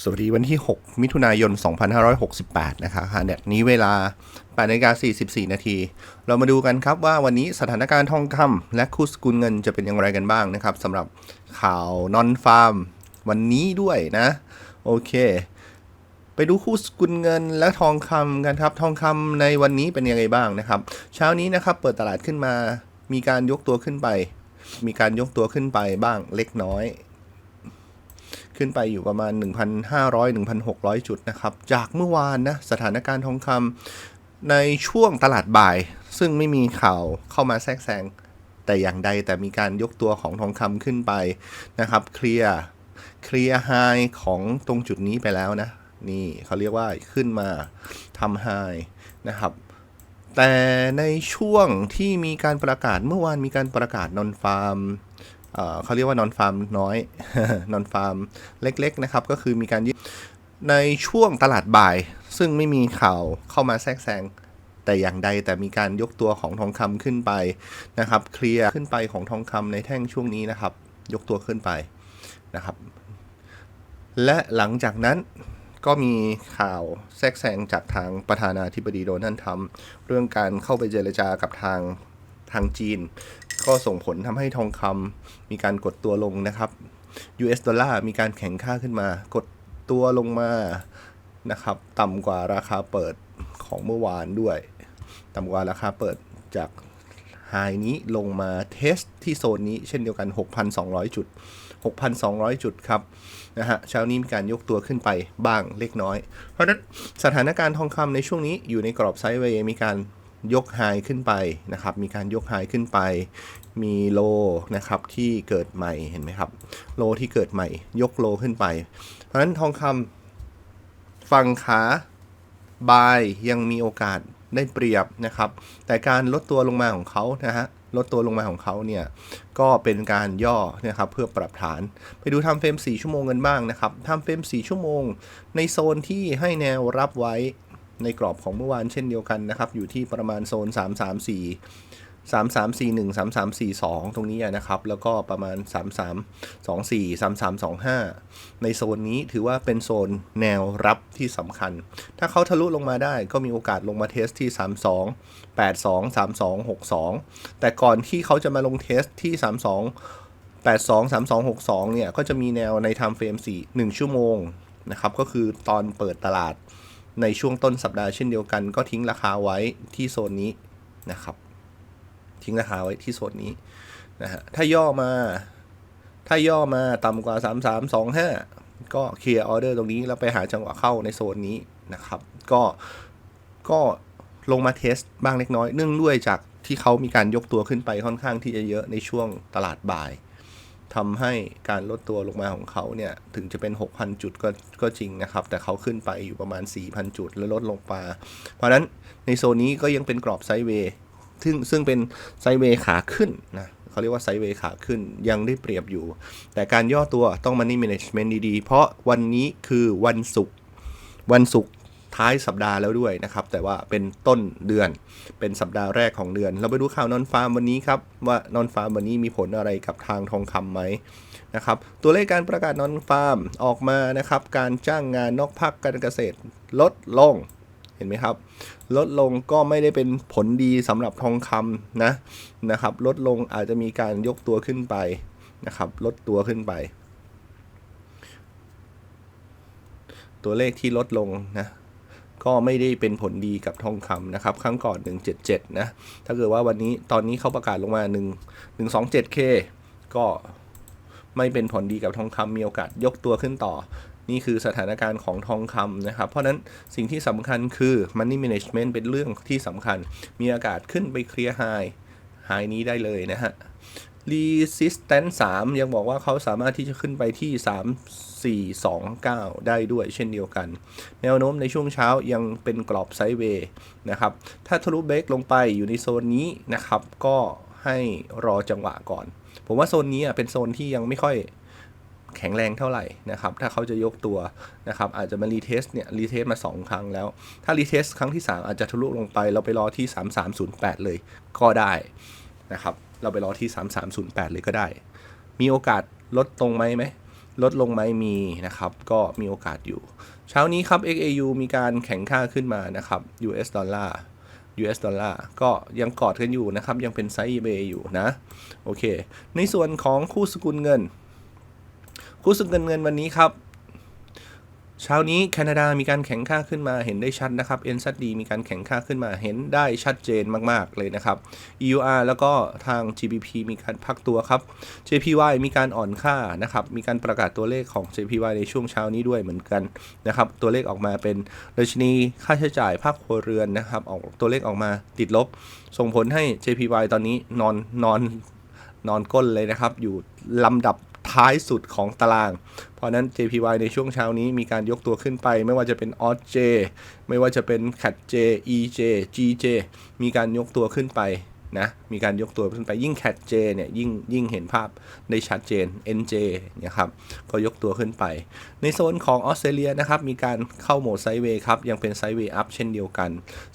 สวัสดีวันที่ 6 มิถุนายน 2568 นะคะขณะนี้เวลา8นาฬิกา44 นาที เรามาดูกันครับว่าวันนี้สถานการณ์ทองคำและคู่สกุลเงินจะเป็นอย่างไรกันบ้างนะครับสำหรับข่าวนอนฟาร์ม วันนี้ด้วยนะ โอเค ไปดูคู่สกุลเงินและทองคำกันครับ ทองคำในวันนี้เป็นยังไงบ้างนะครับ เช้านี้นะครับเปิดตลาดขึ้นมา มีการยกตัวขึ้นไป มีการยกตัวขึ้นไปบ้างเล็กน้อย ขึ้นไปอยู่ประมาณ 1,500 1,600 จุดนะครับ จากเมื่อวานนะสถานการณ์ทองคำในช่วงตลาดบ่าย ซึ่งไม่มีข่าวเข้ามาแทรกแซงแต่อย่างใดแต่มีการยกตัวของทองคำขึ้นไปนะครับเคลียร์เคลียร์ไฮของตรงจุดนี้ไปแล้วนะ นี่เขาเรียกว่าขึ้นมาทำไฮนะครับแต่ในช่วงที่มีการประกาศเมื่อวานมีการประกาศนอนฟาร์ม เขาเรียกว่านอนฟาร์มน้อยนอนฟาร์มเล็ก ๆ นะครับ ก็คือมีการยึดในช่วงตลาดบ่าย ซึ่งไม่มีข่าวเข้ามาแทรกแซงแต่อย่างใดแต่มีการยกตัวของทองคำขึ้นไปนะครับ เคลียร์ขึ้นไปของทองคำในแท่งช่วงนี้นะครับ ยกตัวขึ้นไปนะครับ และหลังจากนั้นก็มีข่าวแทรกแซงจากทางประธานาธิบดีโดนัลด์ทรัมป์เรื่องการเข้าไปเจรจากับทางทางจีน ก็ส่งผลทำให้ทองคำมีการกดตัวลงนะครับ US ดอลลาร์มีการแข็งค่าขึ้นมา กดตัวลงมานะครับ ต่ำกว่าราคาเปิดของเมื่อวานด้วย ต่ำกว่าราคาเปิดจากไฮนี้ลงมาเทสที่โซนนี้เช่นเดียวกัน 6,200 จุด 6,200 จุดครับนะฮะเช้านี้มีการยกตัวขึ้นไปบ้างเล็กน้อย เพราะฉะนั้นสถานการณ์ทองคำในช่วงนี้อยู่ในกรอบไซด์เวย์มีการ ยกไฮขึ้นไปนะครับ มีการยกไฮขึ้นไป มีโลนะครับที่เกิดใหม่เห็นไหมครับ โลที่เกิดใหม่ ยกโลขึ้นไป เพราะฉะนั้นทองคำฝั่งขาบายยังมีโอกาสได้เปรียบนะครับ แต่การลดตัวลงมาของเขานะฮะลดตัวลงมาของเขาเนี่ยก็เป็นการย่อนะครับเพื่อปรับฐาน ไปดูทำเฟรม 4 ชั่วโมงกันบ้างนะครับทำเฟรม 4 ชั่วโมง ในโซนที่ให้แนวรับไว้ ในกรอบของเมื่อวานเช่นเดียวกันนะครับ อยู่ที่ประมาณโซน 3 3 4 3 3 4 1 3 3 4 2 ตรงนี้นะครับ แล้วก็ประมาณ 3 3 2 4 3 3 2 5 ในโซนนี้ถือว่าเป็นโซนแนวรับที่สำคัญ ถ้าเขาทะลุลงมาได้ก็มีโอกาสลงมาเทสที่ 32 82 32 62 แต่ก่อนที่เขาจะมาลงเทสที่ 32 82 32 62 เนี่ย ก็จะมีแนวใน time frame 4 1 ชั่วโมง นะครับ ก็คือตอนเปิดตลาด ในช่วงต้นสัปดาห์เช่นเดียวกัน ก็ทิ้งราคาไว้ที่โซนนี้นะครับ ทิ้งราคาไว้ที่โซนนี้นะฮะถ้าย่อมา ถ้าย่อมาต่ำกว่า 3 3 2 5 ก็เคลียร์ออเดอร์ตรงนี้แล้วไปหาจังหวะเข้าในโซนนี้นะครับ ก็ก็ลงมาเทสบ้างเล็กน้อยเนื่องด้วยจากที่เขามีการยกตัวขึ้นไปค่อนข้างที่จะเยอะในช่วงตลาดบ่าย ทำให้การลดตัวลงมาของเขาเนี่ยถึงจะเป็น 6,000 จุดก็ก็จริงนะครับ แต่เขาขึ้นไปอยู่ประมาณ 4,000 จุดแล้วลดลงมา เพราะนั้นในโซนนี้ก็ยังเป็นกรอบไซด์เวย์ซึ่งซึ่งเป็นไซด์เวย์ขาขึ้นนะเขาเรียกว่าไซด์เวย์ขาขึ้นยังได้เปรียบอยู่ แต่การย่อตัวต้อง Money Management ดีๆ เพราะวันนี้คือวันศุกร์วันศุกร์ ท้ายสัปดาห์แล้วด้วยนะครับ แต่ว่าเป็นต้นเดือน เป็นสัปดาห์แรกของเดือน เราไปดูข่าวนอนฟาร์มวันนี้ครับ ว่านอนฟาร์มวันนี้มีผลอะไรกับทางทองคำไหมนะครับ ตัวเลขการประกาศนอนฟาร์มออกมานะครับ การจ้างงานนอกภาคการเกษตรลดลงเห็นไหมครับ ลดลงก็ไม่ได้เป็นผลดีสำหรับทองคำนะนะครับ ลดลงอาจจะมีการยกตัวขึ้นไปนะครับ ลดตัวขึ้นไปตัวเลขที่ลดลงนะ ก็ไม่ได้เป็นผลดีกับทองคำนะครับครั้งก่อน 177 นะ ถ้าเกิดว่าวันนี้ตอนนี้เขาประกาศลงมา 1 127K ก็ไม่เป็นผลดีกับทองคำมีโอกาสยกตัวขึ้นต่อ นี่คือสถานการณ์ของทองคำนะครับ เพราะนั้นสิ่งที่สำคัญคือ Money Management เป็นเรื่องที่สำคัญ มีอากาศขึ้นไปเคลียร์ไฮไฮนี้ได้เลยนะฮะ Resistance 3 ยังบอกว่าเขาสามารถที่จะขึ้นไปที่ 3 4 2 9 ได้ด้วยเช่นเดียวกัน แนวโน้มในช่วงเช้ายังเป็นกรอบไซด์เวย์นะครับ ถ้าทะลุเบรกลงไปอยู่ในโซนนี้นะครับ ก็ให้รอจังหวะก่อน ผมว่าโซนนี้เป็นโซนที่ยังไม่ค่อยแข็งแรงเท่าไหร่นะครับ ถ้าเขาจะยกตัวนะครับ อาจจะมารีเทสเนี่ย รีเทสมา 2 ครั้งแล้ว ถ้ารีเทสครั้งที่ 3 อาจจะทะลุลงไป เราไปรอที่ 3308 เลยก็ได้นะครับ เราไปรอที่ 3308 เลยก็ได้ มีโอกาสลดตรงไหมไหมลดลงไหมมีนะครับ ก็มีโอกาสอยู่ เช้านี้ครับ XAU มีการแข็งค่าขึ้นมานะครับ US ดอลลาร์ US ดอลลาร์ก็ยังกอดกันอยู่นะครับ ยังเป็นไซด์เบย์อยู่นะ โอเค ในส่วนของคู่สกุลเงิน คู่สกุลเงินวันนี้ครับ เช้านี้แคนาดามีการแข็งค่าขึ้นมาเห็นได้ชัดนะครับ NZD มีการแข็งค่าขึ้นมาเห็นได้ชัดเจนมากๆเลยนะครับ EUR แล้วก็ทาง GBP มีการพักตัวครับ JPY มีการอ่อนค่านะครับมีการประกาศตัวเลขของ JPY ในช่วงเช้านี้ด้วยเหมือนกันนะครับตัวเลขออกมาเป็นดัชนีค่าใช้จ่ายภาคครัวเรือนนะครับออกตัวเลขออกมาติดลบ ส่งผลให้ JPY ตอนนี้นอนนอนนอนก้นเลยนะครับ อยู่ลำดับ ท้ายสุดของตาราง เพราะนั้น JPY ในช่วงเช้านี้มีการยกตัวขึ้นไป ไม่ว่าจะเป็น o j ไม่ว่าจะเป็น CAT J EJ GJ มีการยกตัวขึ้นไปนะมีการยกตัวขึ้นไปยิ่ง CAT J เนี่ยยิ่งยิ่งเห็นภาพได้ชัดเจน NJ นี่ยครับก็ยกตัวขึ้นไป ในโซนของออสเตรเลียนะครับมีการเข้าโหมดไซด์เวย์ครับยังเป็นไซด์เวย์อัพเช่นเดียวกัน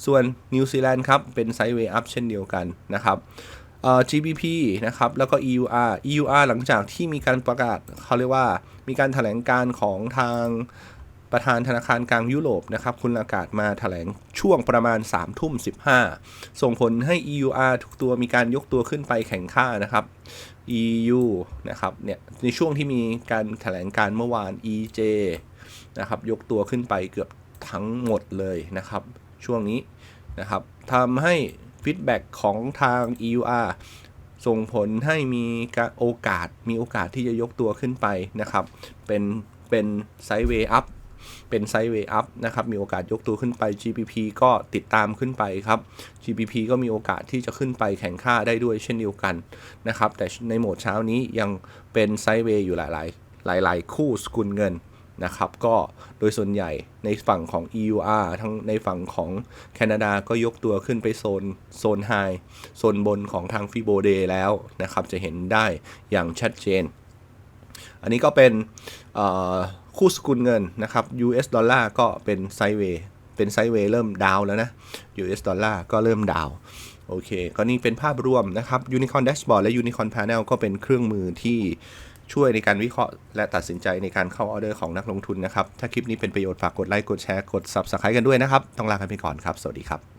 ส่วนนิวซีแลนด์ครับเป็นไซด์เวย์อัพเช่นเดียวกันนะครับ GBP นะครับ แล้วก็ EUR EUR หลังจากที่มีการประกาศเขาเรียกว่ามีการแถลงการของทางประธานธนาคารกลางยุโรปนะครับ คุณอากาศมาแถลงช่วงประมาณ3ทุ่ม15 ส่งผลให้ EUR ทุกตัวมีการยกตัวขึ้นไปแข่งค่านะครับ EU นะครับเนี่ยในช่วงที่มีการแถลงการเมื่อวาน EJ นะครับยกตัวขึ้นไปเกือบทั้งหมดเลยนะครับ ช่วงนี้นะครับทำให้ ฟีดแบ็กของทาง EUR ส่งผลให้มีโอกาสมีโอกาสที่จะยกตัวขึ้นไปนะครับ เป็นเป็นไซด์เวย์อัพเป็นไซด์เวย์อัพนะครับ มีโอกาสยกตัวขึ้นไป GBP ก็ติดตามขึ้นไปครับ GBP ก็มีโอกาสที่จะขึ้นไปแข่งค่าได้ด้วยเช่นเดียวกันนะครับ แต่ในโหมดเช้านี้ยังเป็นไซด์เวย์อยู่หลาย ๆ หลาย ๆ คู่สกุลเงิน นะครับก็โดยส่วนใหญ่ในฝั่งของ EUR ทั้งในฝั่งของแคนาดาก็ยกตัวขึ้นไปโซนโซนไฮโซนบนของทางฟิโบเดแล้วนะครับจะเห็นได้อย่างชัดเจน อันนี้ก็เป็นคู่สกุลเงินนะครับ US ดอลลาร์ก็เป็นไซเวย์เป็นไซเวย์เริ่มดาวน์แล้วนะ US ดอลลาร์ก็เริ่มดาวน์โอเค ก็นี่เป็นภาพรวมนะครับ Unicorn Dashboard และ Unicorn Panel ก็เป็นเครื่องมือที่ ช่วยในการวิเคราะห์และตัดสินใจในการเข้าออเดอร์ของนักลงทุนนะครับ ถ้าคลิปนี้เป็นประโยชน์ฝากกดไลค์กดแชร์กด Subscribe กันด้วยนะครับ ต้องลากันไปก่อนครับ สวัสดีครับ